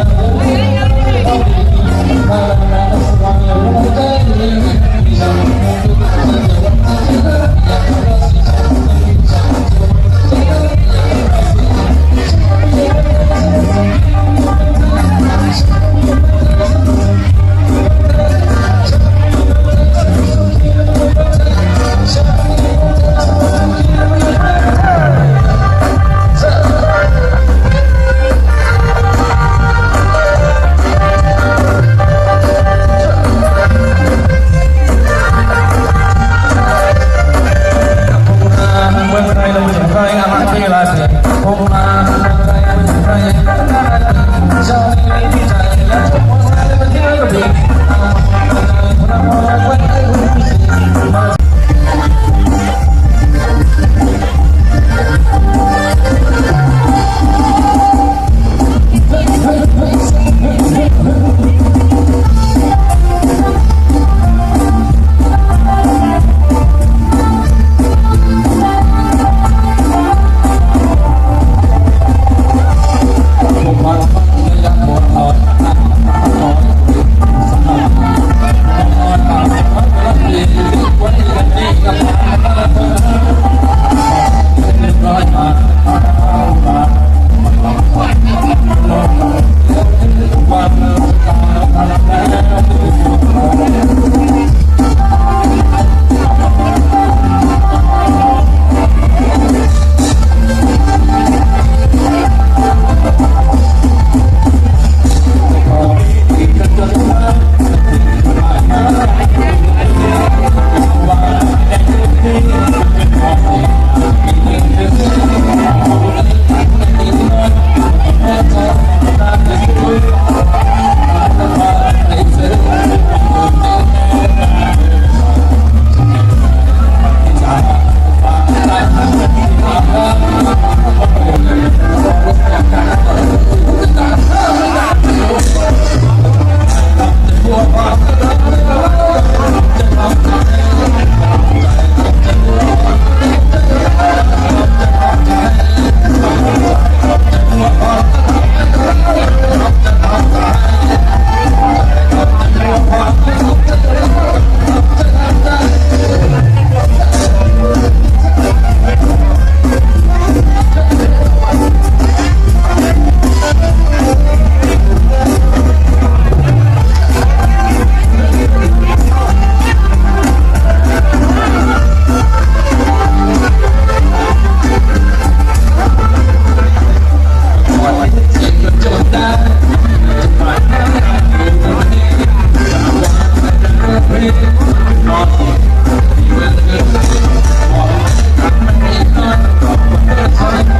Yeah. Om Namah Shivaya Shivaya Shivaya Thank you.